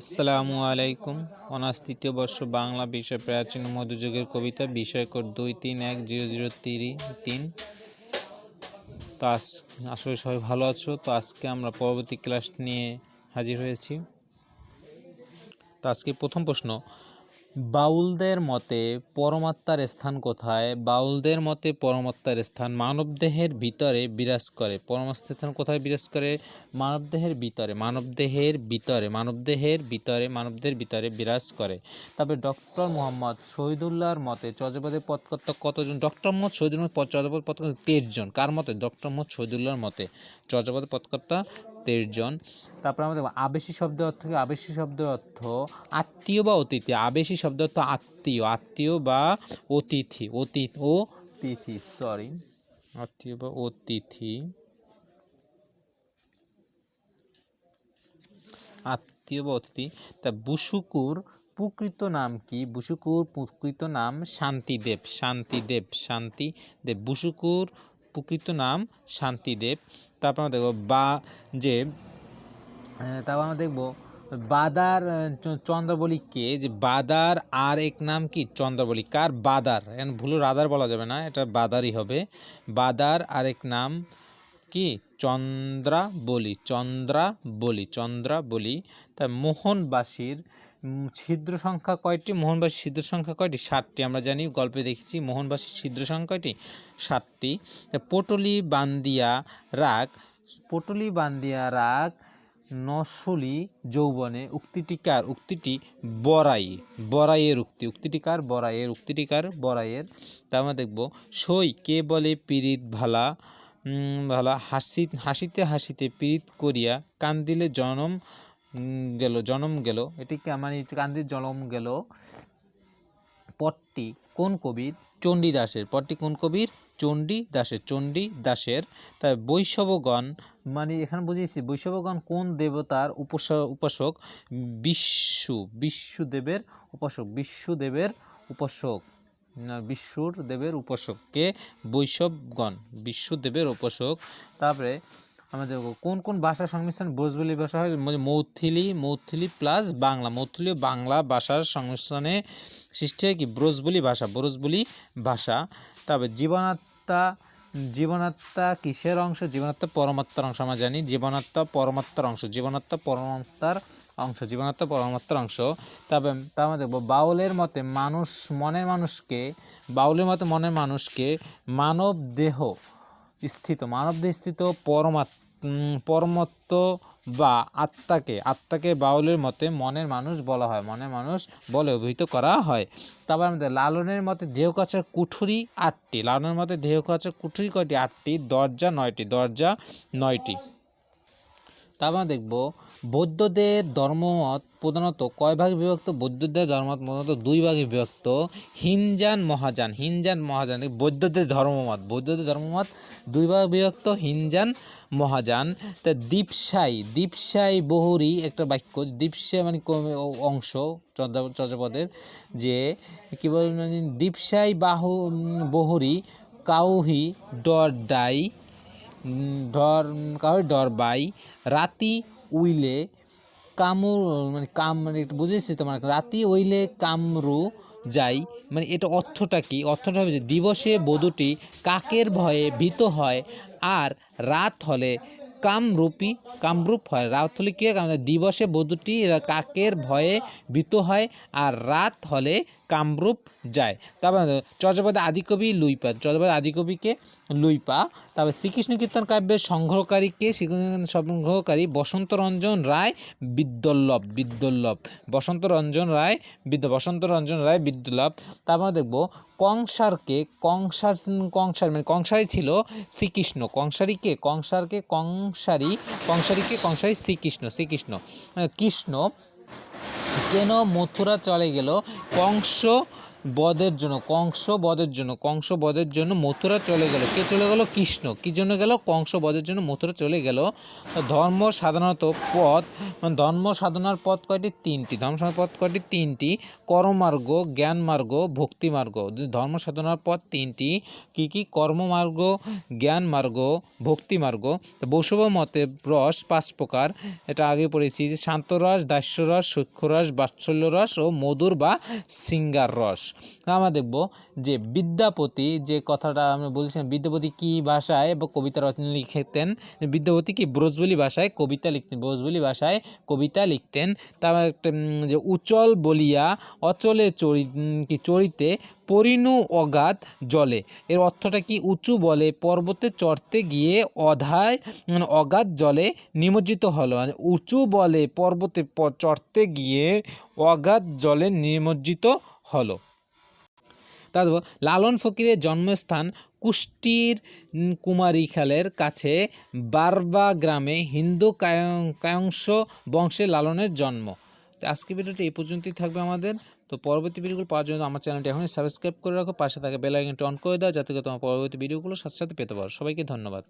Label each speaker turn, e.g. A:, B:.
A: আসসালামু আলাইকুম। অনার্স তৃতীয় বর্ষ বাংলা বিষয় প্রাচীন মধ্যযুগের কবিতা, বিষয় কোড দুই তিন এক জিরো জিরো তিরি তিন। তো আজ আসলে সবাই ভালো আছো? তো আজকে আমরা পরবর্তী ক্লাস নিয়ে হাজির হয়েছি। তো আজকে প্রথম প্রশ্ন বাউলদের মতে পরমাত্মার স্থান কোথায়? বাউলদের মতে পরমাত্মার স্থান মানবদেহের ভিতরে বিরাজ করে। পরমাত্মার স্থান কোথায় বিরাজ করে? মানবদেহের ভিতরে মানবদেহের ভিতরে মানবদেহের ভিতরে, মানবদের ভিতরে বিরাজ করে। তারপরে ডক্টর মোহাম্মদ শহীদুল্লাহর মতে চর্যাপদের পদকর্তা কতজন? ডক্টর মোহাম্মদ শহীদুল্লাহ চর্যাপদ পদকর্তা তেইশ জন। কার মতে? ডক্টর মোহাম্মদ শহীদুল্লাহর মতে চর্যাপদের পদকর্তা তেইশ জন। তারপর আমরা দেখব আবেশী শব্দের অর্থ কি? আবেশী শব্দের অর্থ আত্মীয় বা অতিথি। আবেশী শব্দ অর্থ আত্মীয়। আত্মীয় বা অতিথি। অতীত ও তিথি সরি আত্মীয় বা অতিথি। আত্মীয় বা অতিথি। তা বুসুকুর প্রকৃত নাম কি? বুসুকুর প্রকৃত নাম শান্তিদেব। শান্তিদেব শান্তিদেব। বুসুকুর প্রকৃত নাম শান্তিদেব। তারপর আমরা দেখব বা যে তারপর আমরা দেখব বাদার চন্দ্রবলি কে? যে বাদার আর এক নাম কি? চন্দ্রবলি। কার? বাদার। এখন ভুলো রাদার বলা যাবে না, এটা বাদারই হবে। বাদার আর এক নাম কি? চন্দ্রা বলি চন্দ্রা বলি চন্দ্রা বলি। তা মোহনবাসীর ছিদ্র সংখ্যা কয়টি? মোহনবাসীর ছিদ্র সংখ্যা কয়টি? সাতটি। আমরা জানি, গল্পে দেখেছি মোহনবাসীর ছিদ্র সংখ্যা কয়টি? সাতটি। পটলি বান্দিয়া রাগ, পটলি বান্দিয়া রাগ নসলি যৌবনে উক্তিটিকার উক্তিটি বরাই বরাইয়ের উক্তি। উক্তিটিকার বরাইয়ের উক্তিটি কার? বরাইয়ের তা আমরা দেখব, সই কে বলে পীড়িত ভালা? ভালা, হাসি, হাসিতে হাসিতে পীড়িত করিয়া কান্দিলে জনম গেল জনম গেল। এটি কে মানে কান্দির জনম গেল পটটি কোন কবির? চণ্ডীদাসের পটটি কোন কবির? চণ্ডী দাসের চণ্ডী দাসের। তাই বৈষ্ণবগণ মানে এখানে বুঝিয়েছি বৈষবগণ কোন দেবতার উপাসক উপাসক? বিশ্বু বিশ্বদেবের উপাসক বিশ্বদেবের উপাসক। বিশ্বর দেবের উপাসককে বৈষ্ণবগণ বিশ্বদেবের উপাসক। তারপরে আমরা দেখব কোন কোন ভাষার সংমিশ্রণ ব্রজবলি ভাষা হয়? মানে মৌথিলি মৌথিলি প্লাস বাংলা। মৌথিলি বাংলা ভাষার সংমিশ্রণে সৃষ্টি হয় কি? ব্রজবলি ভাষা ব্রজবলি ভাষা। তারপরে জীবনাত্মা জীবনাত্মা কিসের অংশ? জীবনাত্মা পরমাত্মার অংশ, আমরা জানি। জীবনাত্মা পরমাত্মার অংশ। জীবনাত্মা পরমাত্মার অংশ জীবনাত্মা পরমাত্মার অংশ। তবে তার মধ্যে বাউলের মতে মানুষ মনের মানুষকে, বাউলের মতে মনের মানুষকে মানব দেহ স্থিত, মানব দেহ স্থিত পরমাত্ম পরমত্ব বা আত্মাকে আত্মাকে বাউলের মতে মনের মানুষ বলা হয়, মনের মানুষ বলে অভিহিত করা হয়। তারপর আমাদের লালনের মতে দেহ কাছার কুঠুরি আটটি, লালনের মতে দেহ কাছার কুঠুরি কয়টি? আটটি, দরজা নয়টি দরজা নয়টি। তারপর দেখব। বৌদ্ধদের ধর্মমত প্রধানত কয় ভাগে বিভক্ত? বৌদ্ধদের ধর্মমত প্রধানত দুই ভাগে বিভক্ত। হিনজান মহাযান হিনজান মহাযান এই বৌদ্ধদের ধর্মমত। বৌদ্ধদের ধর্মমত দুই ভাগে বিভক্ত, হিনজান মহাযান তা দীপসাই দীপসাই বহুরি একটা বাক্য। দীপসাই মানে অংশ চর্যাপদের যে কী বল মানে দীপসাই বাহু বহুরি কাউহি ডর ডাই ডর কাউরি ডর বাই রাতি উইলে কামুর মানে কাম মানে একটু বুঝেছি তোমার রাতি উইলে কামরু যাই মানে এটা অর্থটা কি? অর্থটা হবে যে দিবসে বধূটি কাকের ভয়ে ভীত হয় আর রাত হলে কামরূপী, কামরূপ হয়। রাত হলে কী হয়? দিবসে বধূটি কাকের ভয়ে ভীত হয় আর রাত হলে কামরূপ যায়। তারপর চর্যাপদে আদিকবি লুইপা, চর্যাপদে আদিকবিকে লুইপা। তারপর শ্রীকৃষ্ণ কীর্তন কাব্যের সংগ্রহকারীকে শ্রীকৃষ্ণ সংগ্রহকারী বসন্ত রঞ্জন রায় বিদ্যল্লভ বিদ্যল্লভ। বসন্ত রঞ্জন রায় বিদ্য বসন্ত রঞ্জন রায় বিদ্যুল্লভ। তারপর দেখব কংসারকে কংসার কংসার মানে কংসারই ছিল শ্রীকৃষ্ণ। কংসারীকে কংসারকে কংসারী কংসারীকে কংসারী শ্রীকৃষ্ণ শ্রীকৃষ্ণ। কৃষ্ণ কেন মথুরা চলে গেল। কংস বধের জন্য, কংস বধের জন্য, কংস বধের জন্য মথুরা চলে গেল। কে চলে গেল? কৃষ্ণ। কি জন্য গেল? কংস বধের জন্য মথুরা চলে গেল। ধর্ম সাধারণত পথ, ধর্ম সাধনার পথ কয়টি? তিনটি। ধর্ম সাধনার পথ কয়টি? তিনটি। কর্মমার্গ জ্ঞান মার্গ ভক্তি মার্গ ধর্ম সাধনার পথ তিনটি। কি কি? কর্মমার্গ জ্ঞান মার্গ ভক্তি মার্গ বৈষ্ণব মতে রস পাঁচ প্রকার। এটা আগে পড়েছি যে শান্তরস, দাস্যরস, সূক্ষ্মরস বাৎসল্য রস ও মধুর বা সিঙ্গার রস আমরা দেখব যে বিদ্যাপতি যে কথাটা আমরা বলছিলাম, বিদ্যাপতি কি ভাষায় বা কবিতা রচনা লিখতেন? বিদ্যাপতি কি ব্রজবলি ভাষায় কবিতা লিখতেন? ব্রজবলি ভাষায় কবিতা লিখতেন। তার যে উচল বলিয়া অচলে চড়ি কি চড়িতে পরিণু অগাধ জলে। এর অর্থটা কি? উঁচু বলে পর্বতে চড়তে গিয়ে অধায় মানে অগাধ জলে নিমজ্জিত হলো। মানে উঁচু বলে পর্বতে চড়তে গিয়ে অগাধ জলে নিমজ্জিত হলো। তারপর লালন ফকিরের জন্মস্থান কুষ্টির কুমারী কুমারীখালের কাছে বারবা গ্রামে হিন্দু কায়ং- কায়ংশ বংশে লালনের জন্ম। তো আজকে ভিডিওটি এই পর্যন্তই থাকবে আমাদের। তো পরবর্তী ভিডিওগুলো পাওয়ার জন্য আমার চ্যানেলটি এখনই সাবস্ক্রাইব করে রাখো। পাশে থাকে বেল আইকনটি অন করে দাও যাতে করে তোমার পরবর্তী ভিডিওগুলো সাথে সাথে পেতে পারো। সবাইকে ধন্যবাদ।